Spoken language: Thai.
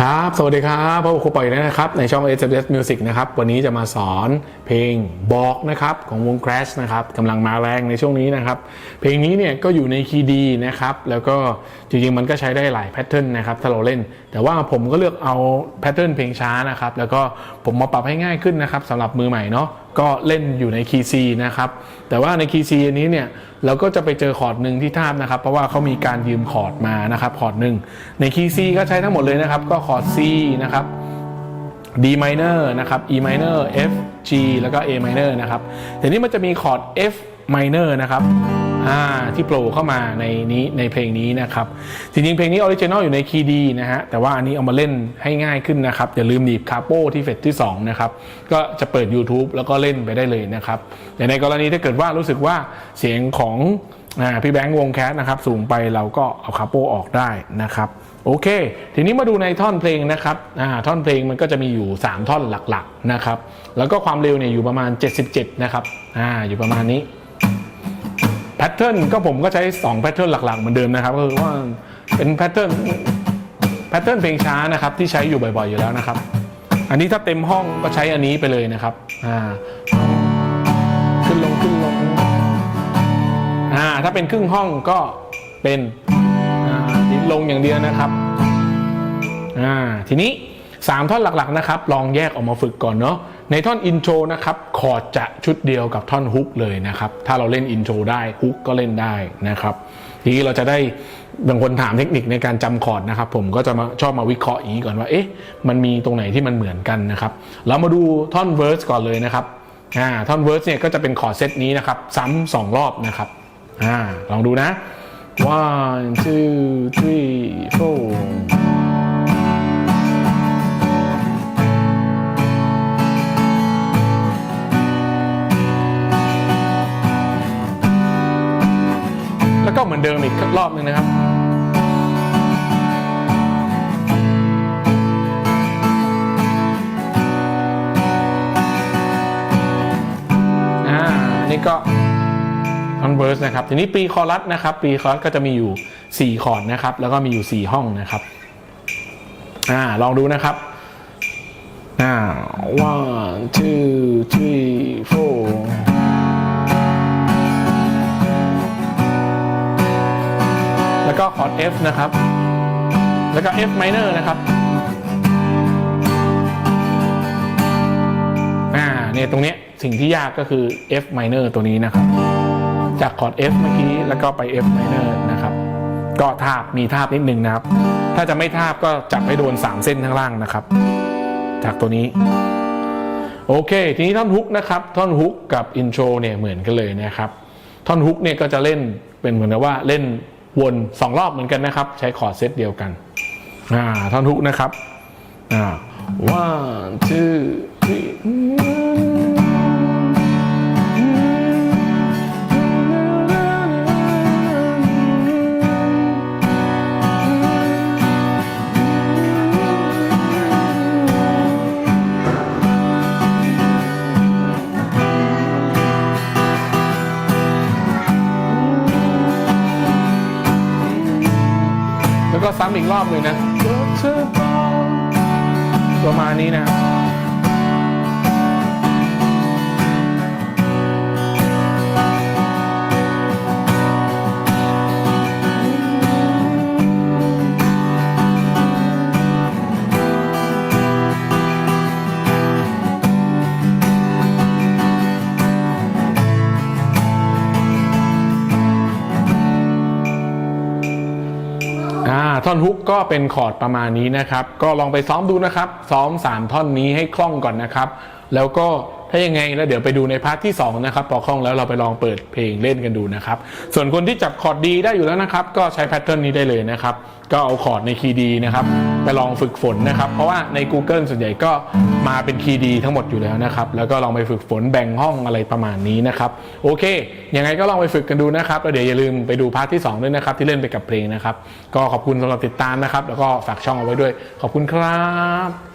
ครับ สวัสดีครับพบกับครูปอยนะครับ ในช่อง s b s Music นะครับ วันนี้จะมาสอนเพลงบอกนะครับของวง Crash นะครับกำลังมาแรงในช่วงนี้นะครับ เพลงนี้เนี่ยก็อยู่ในคีย์ดีนะครับ แล้วก็จริงๆ มันก็ใช้ได้หลายแพทเทิร์นนะครับ ถ้าเราเล่น แต่ว่าผมก็เลือกเอาแพทเทิร์นเพลงช้านะครับ แล้วก็ผมมาปรับให้ง่ายขึ้นนะครับสำหรับมือใหม่เนาะก็เล่นอยู่ในคีย์ซีนะครับแต่ว่าในคีย์ซีอันนี้เนี่ยเราก็จะไปเจอคอร์ดหนึ่งที่ทาบนะครับ เพราะว่าเขามีการยืมคอร์ดมานะครับคอร์ดหนึ่งในคีย์ซีก็ใช้ทั้งหมดเลยนะครับ ก็คอร์ด C นะครับ D minor นะครับ E minor F G แล้วก็ A minor นะครับแต่นี้มันจะมีคอร์ด F minor นะครับ ที่โผล่เข้ามาในนี้ในเพลงนี้นะครับ จริงๆ เพลงนี้ออริจินอลอยู่ในคีย์ดีนะฮะ แต่ว่าอันนี้เอามาเล่นให้ง่ายขึ้นนะครับ อย่าลืมหนีบคาโป้ที่เฟสที่ 2 นะครับ ก็จะเปิด YouTube แล้วก็เล่นไปได้เลยนะครับ แต่ในกรณีถ้าเกิดว่ารู้สึกว่าเสียงของอพี่แบงค์วงแคสนะครับ สูงไปเราก็เอาคาโป้ออกได้นะครับโอเค ทีนี้มาดูในท่อนเพลงนะครับท่อนเพลงมันก็จะมีอยู่ 3 ท่อนหลักๆนะครับแล้วก็ความเร็วเนี่ยอยู่ประมาณ 77 นะครับออยู่ประมาณนี้ แพทเทิร์นก็ผมก็ใช้2แพทเทิร์นหลักๆเหมือนเดิมนะครับก็คือว่าเป็นแพทเทิร์นแพทเทิร์นเพลงช้านะครับที่ใช้อยู่บ่อยๆอยู่แล้วนะครับ อันนี้ถ้าเต็มห้องก็ใช้อันนี้ไปเลยนะครับอ่าขึ้นลงขึ้นลงอ่าถ้าเป็นครึ่งห้องก็เป็นดินลงอย่างเดียวนะครับอ่าทีนี้ 3ท่อนหลักๆนะครับ ลองแยกออกมาฝึกก่อนเนาะ ในท่อนอินโทรนะครับคอร์ดจะชุดเดียวกับท่อนฮุกเลยนะครับถ้าเราเล่นอินโทรได้ฮุกก็เล่นได้นะครับทีนี้เราจะได้บางคนถามเทคนิคในการจำคอร์ดนะครับ ผมก็จะมาชอบมาวิเคราะห์อย่างนี้ก่อนว่าเอ๊ะมันมีตรงไหนที่มันเหมือนกันนะครับเรามาดูท่อนเวอร์สก่อนเลยนะครับอ่าท่อนเวอร์สเนี่ยก็จะเป็นคอร์ดเซตนี้นะครับ ซ้ำสองรอบนะครับอ่าลองดูนะ one two เหมือนเดิมอีกรอบหนึ่งนะครับอ่านี่ก็คอนเว r ร์สนะครับ ทีนี้ปีคอรัสนะครับ ปีคอรัสก็จะมีอยู่ 4 คอร์ดนะครับ แล้วก็มีอยู่ 4 ห้องนะครับอ่าลองดูนะครับอ่า one two three four แล้วก็คอร์ด F นะครับ แล้วก็ F minor นะครับอ่าเนี่ยตรงเนี้ยสิ่งที่ยากก็คือ F minor ตัวนี้นะครับ จากคอร์ด F เมื่อกี้แล้วก็ไป F minor นะครับ ก็ทาบมีทาบนิดนึงนะครับ ถ้าจะไม่ทาบก็จับให้โดน 3 เส้นข้างล่างนะครับ จากตัวนี้โอเค ทีนี้ท่อนฮุกนะครับ ท่อนฮุกกับอินโทรเนี่ยเหมือนกันเลยนะครับ ท่อนฮุกเนี่ยก็จะเล่นเป็นเหมือนกับว่าเล่น วนสองรอบเหมือนกันนะครับ ใช้คอร์ดเซตเดียวกันอ่าท่อนฮุกนะครับอ่า one two three ซ้ำอีกรอบหนึ่งนะประมาณนี้นะ อ่าท่อนฮุกก็เป็นคอร์ดประมาณนี้นะครับ ก็ลองไปซ้อมดูนะครับ ซ้อม 3 ท่อนนี้ให้คล่องก่อนนะครับ แล้วก็ ถ้ายังไงแล้วเดี๋ยวไปดูในพาร์ทที่2นะครับพอคล่องแล้วเราไปลองเปิดเพลงเล่นกันดูนะครับ ส่วนคนที่จับคอร์ดดีได้อยู่แล้วนะครับ ก็ใช้แพทเทิร์นนี้ได้เลยนะครับ ก็เอาคอร์ดในคีย์ดีนะครับ ไปลองฝึกฝนนะครับ เพราะว่าใน Google ส่วนใหญ่ก็มาเป็นคีย์ดีทั้งหมดอยู่แล้วนะครับ แล้วก็ลองไปฝึกฝนแบ่งห้องอะไรประมาณนี้นะครับ โอเค ยังไงก็ลองไปฝึกกันดูนะครับแล้วเดี๋ยวอย่าลืมไปดูพาร์ทที่2ด้วยนะครับที่เล่นไปกับเพลงนะครับ ก็ขอบคุณสำหรับติดตามนะครับ แล้วก็ฝากช่องเอาไว้ด้วย ขอบคุณครับ